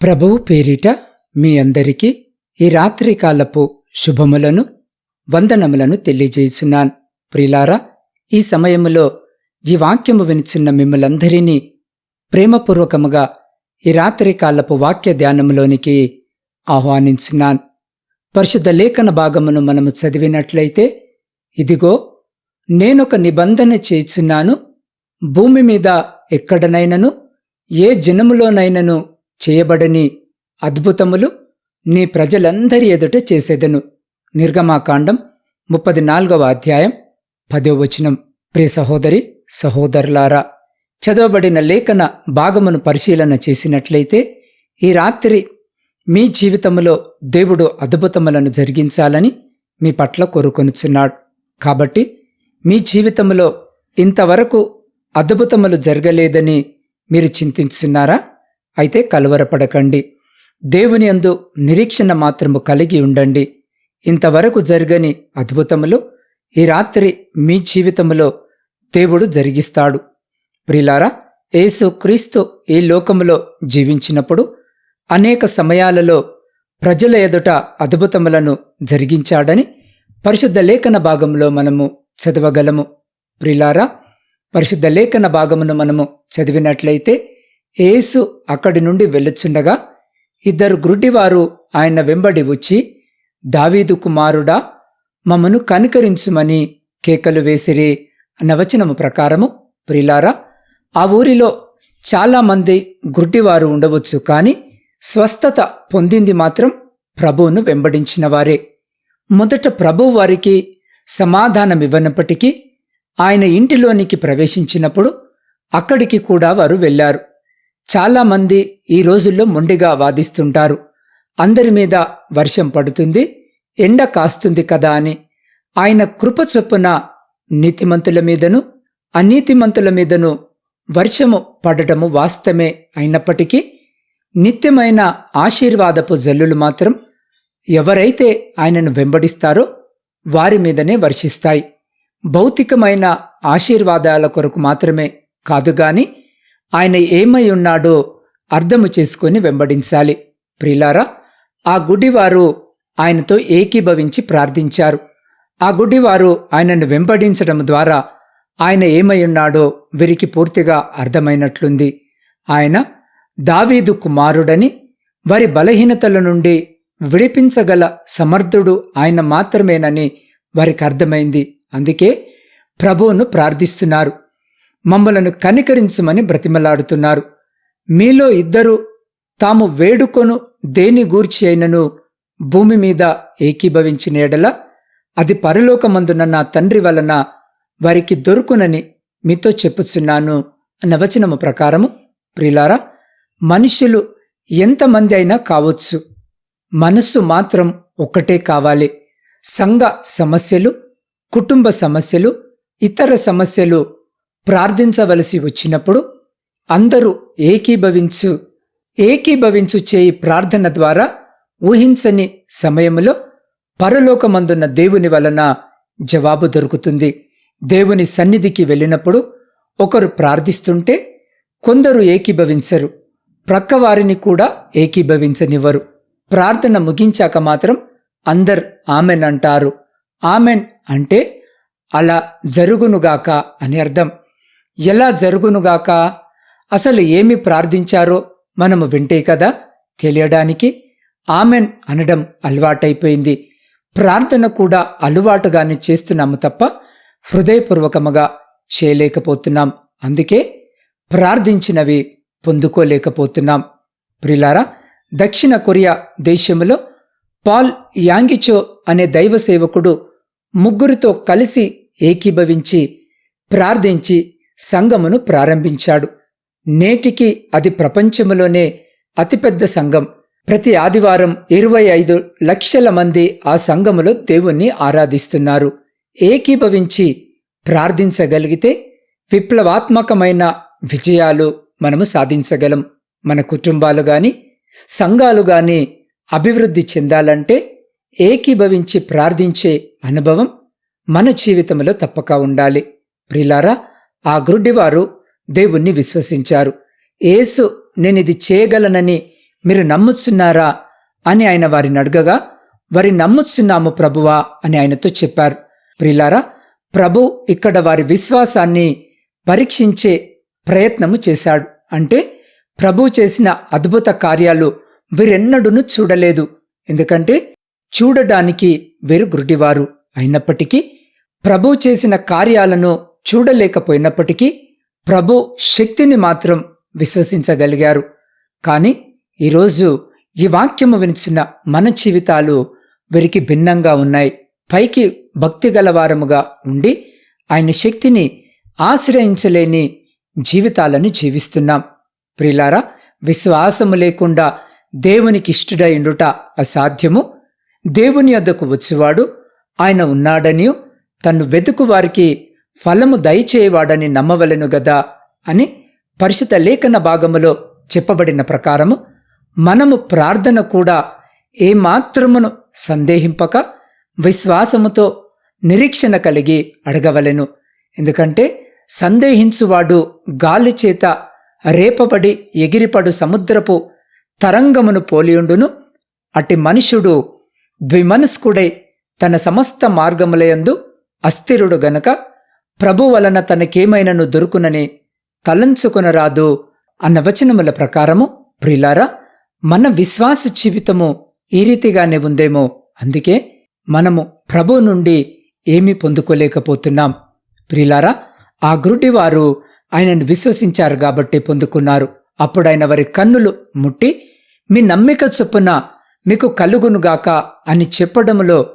ప్రభువు పేరిట మీ అందరికీ ఈ రాత్రికాలపు శుభములను వందనములను తెలియజేస్తున్నాను ప్రిలారా ఈ సమయములో ఈ వాక్యము వినిచిన్న మిమ్మలందరినీ ప్రేమపూర్వకముగా ఈ రాత్రికాలపు వాక్య ధ్యానములోనికి ఆహ్వానించున్నాను పరిశుద్ధ లేఖన భాగమును మనము చదివినట్లయితే ఇదిగో నేనొక నిబంధన చేయుచున్నాను భూమి మీద ఎక్కడనైనను ఏ జనములోనైనను చేయబడని అద్భుతములు నీ ప్రజలందరి ఎదుట చేసేదను. నిర్గమాకాండం ముప్పది నాలుగవ అధ్యాయం పదో వచనం. ప్రియ సహోదరి సహోదరులారా చదవబడిన లేఖన భాగమును పరిశీలన చేసినట్లయితే ఈ రాత్రి మీ జీవితములో దేవుడు అద్భుతములను జరిగించాలని మీ పట్ల కోరుకొనుచున్నాడు. కాబట్టి మీ జీవితంలో ఇంతవరకు అద్భుతములు జరగలేదని మీరు చింతించున్నారా? అయితే కలవరపడకండి. దేవుని అందు నిరీక్షణ మాత్రము కలిగి ఉండండి. ఇంతవరకు జరగని అద్భుతములు ఈ రాత్రి మీ జీవితములో దేవుడు జరిగిస్తాడు. ప్రిలారా యేసు క్రీస్తు ఈ లోకములో జీవించినప్పుడు అనేక సమయాలలో ప్రజల ఎదుట అద్భుతములను జరిగించాడని పరిశుద్ధ లేఖన భాగంలో మనము చదవగలము. ప్రిలారా పరిశుద్ధ లేఖన భాగమును మనము చదివినట్లయితే యేసు అక్కడి నుండి వెళ్ళుచుండగా ఇద్దరు గ్రుడ్డివారు ఆయన వెంబడి వచ్చి దావీదు కుమారుడా మమ్మను కనికరించుమని కేకలు వేసిరి అన్న వచనము ప్రకారము ప్రిలారా ఆ ఊరిలో చాలామంది గుడ్డివారు ఉండవచ్చు కానీ స్వస్థత పొందింది మాత్రం ప్రభువును వెంబడించిన వారే. మొదట ప్రభువు వారికి సమాధానమివ్వనప్పటికీ ఆయన ఇంటిలోనికి ప్రవేశించినప్పుడు అక్కడికి కూడా వారు వెళ్ళారు చాలామంది ఈ రోజుల్లో మొండిగా వాదిస్తుంటారు. అందరి మీద వర్షం పడుతుంది ఎండ కాస్తుంది కదా అని. ఆయన కృప చొప్పున నీతిమంతుల మీదను అనీతిమంతుల మీదను వర్షము పడటము వాస్తవమే అయినప్పటికీ నిత్యమైన ఆశీర్వాదపు జల్లులు మాత్రం ఎవరైతే ఆయనను వెంబడిస్తారో వారి మీదనే వర్షిస్తాయి. భౌతికమైన ఆశీర్వాదాల కొరకు మాత్రమే కాదుగాని ఆయన ఏమై ఉన్నాడో అర్థము చేసుకొని వెంబడించాలి. ప్రిలారా ఆ గుడివారు ఆయనతో ఏకీభవించి ప్రార్థించారు. ఆ గుడ్డివారు ఆయనను వెంబడించడం ద్వారా ఆయన ఏమై ఉన్నాడో వీరికి పూర్తిగా అర్థమైనట్లుంది. ఆయన దావీదు కుమారుడని వారి బలహీనతల నుండి విడిపించగల సమర్థుడు ఆయన మాత్రమేనని వారికి అర్థమైంది. అందుకే ప్రభువును ప్రార్థిస్తున్నారు. మమ్మలను కనికరించమని బ్రతిమలాడుతున్నారు. మీలో ఇద్దరు తాము వేడుకొను దేని గూర్చి అయినను భూమి మీద ఏకీభవించిన ఎడల అది పరలోకమందున నా తండ్రి వలన వారికి దొరుకునని మీతో చెప్పుచున్నాను అన్న వచనము ప్రకారము ప్రిలారా మనుషులు ఎంతమంది అయినా కావచ్చు. మనస్సు మాత్రం ఒక్కటే కావాలి. సంఘ సమస్యలు కుటుంబ సమస్యలు ఇతర సమస్యలు ప్రార్థించవలసి వచ్చినప్పుడు అందరూ ఏకీభవించు ఏకీభవించు చేయి ప్రార్థన ద్వారా ఊహించని సమయములో పరలోకమందున్న దేవుని వలన జవాబు దొరుకుతుంది. దేవుని సన్నిధికి వెళ్ళినప్పుడు ఒకరు ప్రార్థిస్తుంటే కొందరు ఏకీభవించరు ప్రక్కవారిని కూడా ఏకీభవించనివ్వరు. ప్రార్థన ముగించాక మాత్రం అందరు ఆమెన్ అంటారు. ఆమెన్ అంటే అలా జరుగునుగాక అని అర్థం. ఎలా జరుగునుగాక? అసలు ఏమి ప్రార్థించారో మనము వింటే కదా? తెలియడానికి ఆమెన్ అనడం అలవాటైపోయింది. ప్రార్థన కూడా అలవాటుగానే చేస్తున్నాము తప్ప హృదయపూర్వకముగా చేయలేకపోతున్నాం. అందుకే ప్రార్థించినవి పొందుకోలేకపోతున్నాం. ప్రిలారా దక్షిణ కొరియా దేశంలో పాల్ యాంగిచో అనే దైవ సేవకుడు ముగ్గురితో కలిసి ఏకీభవించి ప్రార్థించి సంఘమును ప్రారంభించాడు. నేటికి అది ప్రపంచంలోనే అతిపెద్ద సంఘం. ప్రతి ఆదివారం ఇరవై ఐదు లక్షల మంది ఆ సంఘములో దేవుణ్ణి ఆరాధిస్తున్నారు. ఏకీభవించి ప్రార్థించగలిగితే విప్లవాత్మకమైన విజయాలు మనము సాధించగలం. మన కుటుంబాలు గాని సంఘాలు గాని అభివృద్ధి చెందాలంటే ఏకీభవించి ప్రార్థించే అనుభవం మన జీవితంలో తప్పక ఉండాలి. ప్రిలారా ఆ గ్రుడ్డివారు దేవుణ్ణి విశ్వసించారు. ఏసు నేనిది చేయగలనని మీరు నమ్ముచున్నారా? అని ఆయన వారిని అడగగా వారి నమ్ముచున్నాము ప్రభువా అని ఆయనతో చెప్పారు. ప్రిలారా ప్రభు ఇక్కడ వారి విశ్వాసాన్ని పరీక్షించే ప్రయత్నము చేశాడు. అంటే ప్రభు చేసిన అద్భుత కార్యాలు వీరెన్నడూను చూడలేదు. ఎందుకంటే చూడడానికి వీరు గుడ్డివారు అయినప్పటికీ ప్రభు చేసిన కార్యాలను చూడలేకపోయినప్పటికీ ప్రభు శక్తిని మాత్రం విశ్వసించగలిగారు. కాని ఈరోజు ఈ వాక్యము వినిచిన మన జీవితాలు వీరికి భిన్నంగా ఉన్నాయి. పైకి భక్తి గలవారముగా ఉండి ఆయన శక్తిని ఆశ్రయించలేని జీవితాలను జీవిస్తున్నాం. ప్రిలారా విశ్వాసము లేకుండా దేవునికి ఇష్టడైండుట అసాధ్యము. దేవుని వద్దకు వచ్చేవాడు ఆయన ఉన్నాడనియు తను వెతుకు వారికి ఫలము దయచేయవాడని నమ్మవలెను గదా అని పరిశుద్ధ లేఖన భాగములో చెప్పబడిన ప్రకారము మనము ప్రార్థన కూడా ఏమాత్రమును సందేహింపక విశ్వాసముతో నిరీక్షణ కలిగి అడగవలెను. ఎందుకంటే సందేహించువాడు గాలి చేత రేపబడి ఎగిరిపడు సముద్రపు తరంగమును పోలియుండును అట్టి మనుషుడు ద్విమనస్కుడై తన సమస్త మార్గములయందు అస్థిరుడు గనక ప్రభు వలన తనకేమైనను దొరుకునని తలంచుకొనరాదు అన్న వచనముల ప్రకారము ప్రిలారా మన విశ్వాస జీవితము ఈ రీతిగానే ఉందేమో. అందుకే మనము ప్రభు నుండి ఏమీ పొందుకోలేకపోతున్నాం. ప్రిలారా ఆ గురుడివారు ఆయనను విశ్వసించారు కాబట్టి పొందుకున్నారు. అప్పుడు ఆయన వారి కన్నులు ముట్టి మీ నమ్మిక చొప్పున మీకు కలుగునుగాక అని చెప్పడంలో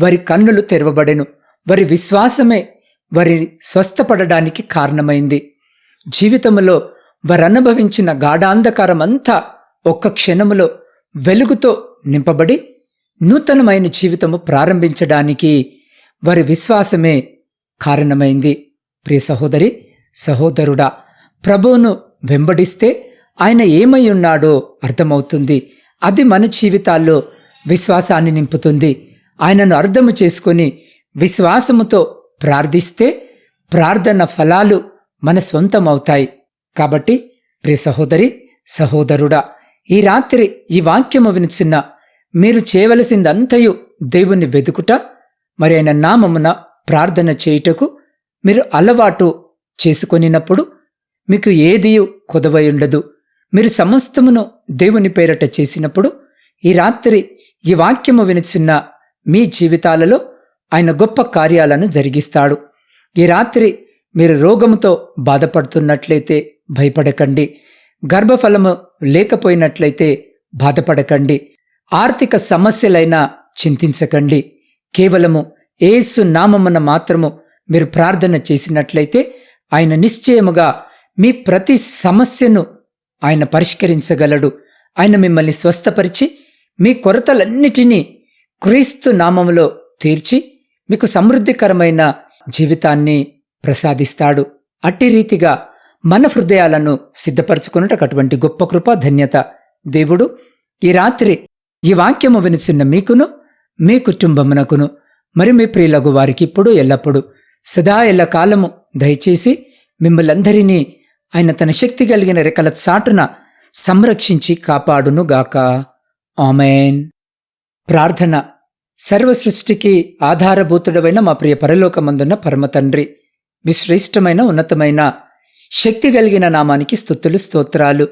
వారి కన్నులు తెరవబడెను. వారి విశ్వాసమే వారి స్వస్థపడడానికి కారణమైంది. జీవితములో వారు అనుభవించిన గాఢాంధకారమంతా ఒక్క క్షణములో వెలుగుతో నింపబడి నూతనమైన జీవితము ప్రారంభించడానికి వారి విశ్వాసమే కారణమైంది. ప్రియ సహోదరి సహోదరుడా ప్రభువును వెంబడిస్తే ఆయన ఏమై ఉన్నాడో అర్థమవుతుంది. అది మన జీవితాల్లో విశ్వాసాన్ని నింపుతుంది. ఆయనను అర్థము చేసుకొని విశ్వాసముతో ప్రార్థిస్తే ప్రార్థన ఫలాలు మన సొంతమవుతాయి కాబట్టి ప్రియ సహోదరి సహోదరుడా ఈ రాత్రి ఈ వాక్యము వినిచిన్న మీరు చేయవలసిందంతయు దేవుణ్ణి వెతుకుట మరి ఆయన నామమున ప్రార్థన చేయుటకు మీరు అలవాటు చేసుకొనినప్పుడు మీకు ఏదియు కొదవై ఉండదు. మీరు సమస్తమును దేవుని పేరట చేసినప్పుడు ఈ రాత్రి ఈ వాక్యము వినిచిన్న మీ జీవితాలలో ఆయన గొప్ప కార్యాలను జరిగిస్తాడు. ఈ రాత్రి మీరు రోగముతో బాధపడుతున్నట్లయితే భయపడకండి. గర్భఫలము లేకపోయినట్లయితే బాధపడకండి. ఆర్థిక సమస్యలైనా చింతించకండి. కేవలము ఏసు నామమున మాత్రము మీరు ప్రార్థన చేసినట్లయితే ఆయన నిశ్చయముగా మీ ప్రతి సమస్యను ఆయన పరిష్కరించగలడు. ఆయన మిమ్మల్ని స్వస్థపరిచి మీ కొరతలన్నిటినీ క్రీస్తు నామములో తీర్చి మీకు సమృద్ధికరమైన జీవితాన్ని ప్రసాదిస్తాడు. అట్టి రీతిగా మన హృదయాలను సిద్ధపరచుకున్నట్టు అటువంటి గొప్ప కృప ధన్యత దేవుడు ఈ రాత్రి ఈ వాక్యము వినిచిన్న మీకును మీ కుటుంబమునకును మరి మీ ప్రియులకు వారికి ఇప్పుడు ఎల్లప్పుడూ సదా ఎల్ల కాలము దయచేసి మిమ్మలందరినీ ఆయన తన శక్తి కలిగిన రెక్కల చాటున సంరక్షించి కాపాడునుగాక. ఆమెన్. ప్రార్థన సర్వసృష్టికి ఆధారభూతుడమైన మా ప్రియ పరలోకమందున్న పరమతండ్రి మీ శ్రేష్టమైన ఉన్నతమైన శక్తి కలిగిన నామానికి స్థుతులు స్తోత్రాలు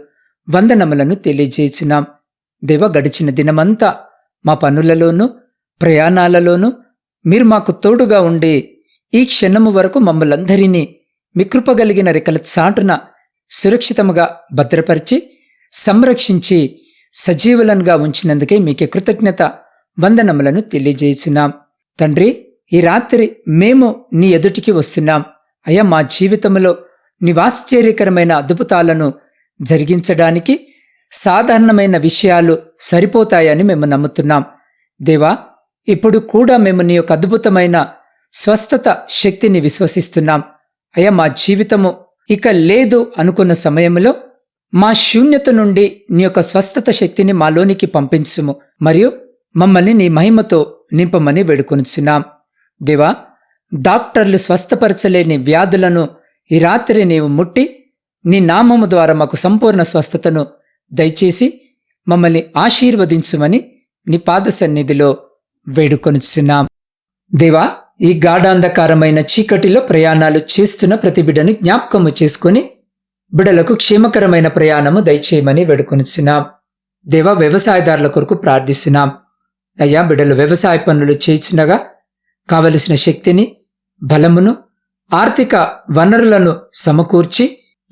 వందనములను తెలియజేసినాం దేవ గడిచిన దినమంతా మా పనులలోనూ ప్రయాణాలలోనూ మీరు మాకు తోడుగా ఉండి ఈ క్షణము వరకు మమ్మలందరినీ మీకృపగలిగిన రెక్కల చాటున సురక్షితముగా భద్రపరిచి సంరక్షించి సజీవులనుగా ఉంచినందుకే మీకే కృతజ్ఞత వందనములను తెలియజేయుచున్నాం. తండ్రి ఈ రాత్రి మేము నీ ఎదుటికి వస్తున్నాం. అయ్యా మా జీవితంలో నివాశ్చర్యకరమైన అద్భుతాలను జరిగించడానికి సాధారణమైన విషయాలు సరిపోతాయని మేము నమ్ముతున్నాం. దేవా ఇప్పుడు కూడా మేము నీ యొక్క అద్భుతమైన స్వస్థత శక్తిని విశ్వసిస్తున్నాం. అయ్యా మా జీవితము ఇక లేదు అనుకున్న సమయంలో మా శూన్యత నుండి నీ యొక్క స్వస్థత శక్తిని మాలోనికి పంపించుము. మరియు మమ్మల్ని నీ మహిమతో నింపమని వేడుకొనిచున్నాం. దేవా డాక్టర్లు స్వస్థపరచలేని వ్యాధులను ఈ రాత్రి నీవు ముట్టి నీ నామము ద్వారా మాకు సంపూర్ణ స్వస్థతను దయచేసి మమ్మల్ని ఆశీర్వదించుమని నీ పాద సన్నిధిలో వేడుకొనిచున్నాం. దేవా ఈ గాఢాంధకారమైన చీకటిలో ప్రయాణాలు చేస్తున్న ప్రతి బిడ్డని జ్ఞాపకము చేసుకుని బిడలకు క్షేమకరమైన ప్రయాణము దయచేయమని వేడుకొనిచున్నాం. దేవా వ్యవసాయదారుల కొరకు ప్రార్థిస్తున్నాం. అయ్యా బిడ్డలు వ్యవసాయ పనులు చేయించినగా కావలసిన శక్తిని బలమును ఆర్థిక వనరులను సమకూర్చి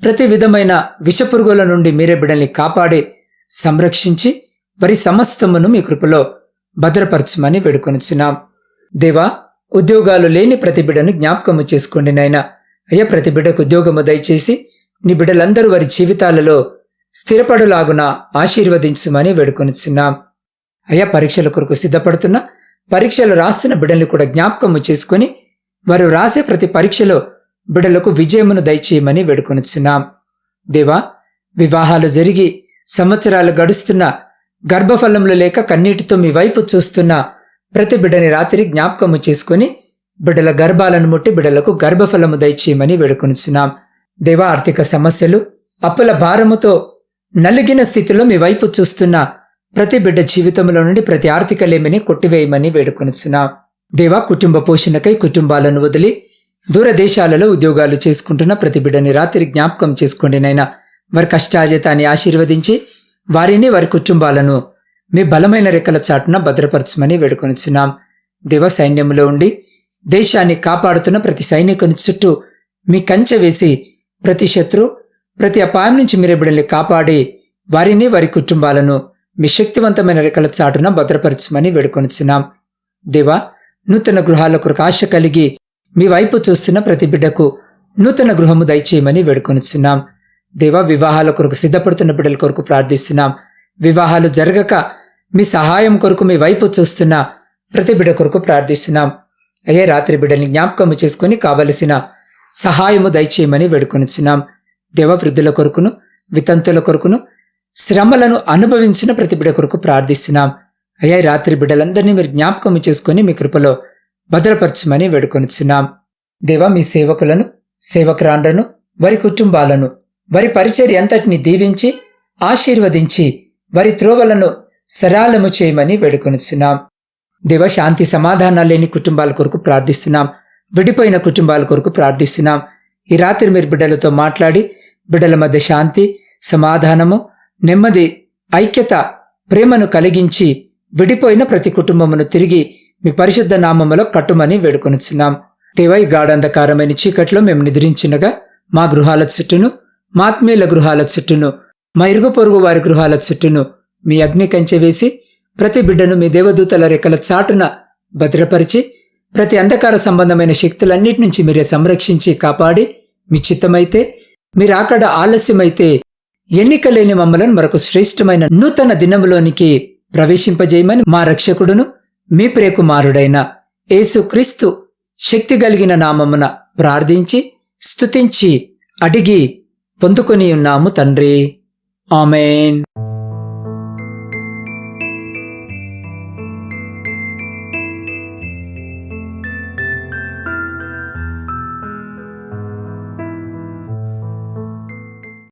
ప్రతి విధమైన విషపురుగుల నుండి మీరే బిడల్ని కాపాడి సంరక్షించి వారి సమస్తమును మీ కృపలో భద్రపరచమని వేడుకొనిచున్నాం. దేవా ఉద్యోగాలు లేని ప్రతి బిడ్డను జ్ఞాపకము చేసుకోండి నాయన. అయ్యా ప్రతి బిడ్డకు ఉద్యోగము దయచేసి నీ బిడ్డలందరూ వారి జీవితాలలో స్థిరపడులాగున ఆశీర్వదించుమని వేడుకొనిచున్నాం. అయ్యా పరీక్షల కొరకు సిద్ధపడుతున్న. పరీక్షలు రాస్తున్న బిడ్డల్ని కూడా జ్ఞాపకము చేసుకుని వారు రాసే ప్రతి పరీక్షలో బిడ్డలకు విజయమును దయచేయమని వేడుకొనుచున్నాం. దేవా వివాహాలు జరిగి సంవత్సరాలు గడుస్తున్న గర్భఫలములు లేక కన్నీటితో మీ వైపు చూస్తున్న ప్రతి బిడ్డని రాత్రి జ్ఞాపకము చేసుకుని బిడ్డల గర్భాలను ముట్టి బిడ్డలకు గర్భఫలము దయచేయమని వేడుకొనుచున్నాం. దేవా ఆర్థిక సమస్యలు అప్పుల భారముతో నలిగిన స్థితిలో మీ వైపు చూస్తున్న ప్రతి బిడ్డ జీవితంలో నుండి ప్రతి ఆర్థిక లేమిని కొట్టివేయమని వేడుకొనుచున్నాం. దేవా కుటుంబ పోషణకై కుటుంబాలను వదిలి దూరదేశాలలో ఉద్యోగాలు చేసుకుంటున్న ప్రతి బిడ్డని రాత్రి జ్ఞాపకం చేసుకోండి నైనా వారి కష్టాజితాన్ని ఆశీర్వదించి వారిని వారి కుటుంబాలను మీ బలమైన రెక్కల చాటున భద్రపరచమని వేడుకొనిచ్చున్నాం దేవ సైన్యంలో ఉండి దేశాన్ని కాపాడుతున్న ప్రతి సైనికుని చుట్టూ మీ కంచె వేసి ప్రతి శత్రు ప్రతి అపాయం నుంచి మీరే బిడ్డల్ని కాపాడి వారిని వారి కుటుంబాలను మీ శక్తివంతమైన రెక్కల చాటున భద్రపరచమని వేడుకొనిచున్నాం. దేవా నూతన గృహాల కొరకు ఆశ కలిగి మీ వైపు చూస్తున్న ప్రతి బిడ్డకు నూతన గృహము దయచేయమని వేడుకొనిచున్నాం. దేవా వివాహాల కొరకు సిద్ధపడుతున్న బిడ్డల కొరకు ప్రార్థిస్తున్నాం. వివాహాలు జరగక మీ సహాయం కొరకు మీ వైపు చూస్తున్న ప్రతి బిడ్డ కొరకు ప్రార్థిస్తున్నాం. అయ్యే రాత్రి బిడ్డల్ని జ్ఞాపకము చేసుకుని కావలసిన సహాయము దయచేయమని వేడుకొనిచున్నాం. దేవ వృద్ధుల కొరకును వితంతుల కొరకును శ్రమలను అనుభవించిన ప్రతి బిడ కొరకు ప్రార్థిస్తున్నాం. అయ్యా రాత్రి బిడ్డలందరినీ మీరు జ్ఞాపకం చేసుకుని మీ కృపలో భద్రపరచమని వేడుకొనిచున్నాం. దేవా మీ సేవకులను సేవకురాండ్రను వారి కుటుంబాలను వారి పరిచర్య అంతటిని దీవించి ఆశీర్వదించి వారి త్రోవలను సరాలము చేయమని వేడుకొనిచున్నాం. దేవ శాంతి సమాధానాలు లేని కుటుంబాల కొరకు ప్రార్థిస్తున్నాం. విడిపోయిన కుటుంబాల కొరకు ప్రార్థిస్తున్నాం. ఈ రాత్రి మీరు బిడ్డలతో మాట్లాడి బిడ్డల మధ్య శాంతి సమాధానము నెమ్మది ఐక్యత ప్రేమను కలిగించి విడిపోయిన ప్రతి కుటుంబమును తిరిగి మీ పరిశుద్ధ నామములో కట్టుమని వేడుకొనుచున్నాం. దేవై గాఢంధకారమైన చీకట్లో మేము నిద్రించినగా మా గృహాల చుట్టూను మాత్మీయుల గృహాల చుట్టూను మా ఇరుగు పొరుగు వారి గృహాల చుట్టూను మీ అగ్ని కంచె వేసి ప్రతి బిడ్డను మీ దేవదూతల రెక్కల చాటున భద్రపరిచి ప్రతి అంధకార సంబంధమైన శక్తులన్నిటి నుంచి మీరే సంరక్షించి కాపాడి మీ చిత్తమైతే మీరు అక్కడ ఆలస్యమైతే ఎన్నిక లేని మమ్మలను మరొక శ్రేష్టమైన నూతన దినములోనికి ప్రవేశింపజేయమని మా రక్షకుడును మీ ప్రియకుమారుడైన యేసుక్రీస్తు శక్తి కలిగిన నామమున ప్రార్థించి స్తుతించి అడిగి పొందుకొని ఉన్నాము తండ్రి. ఆమెన్.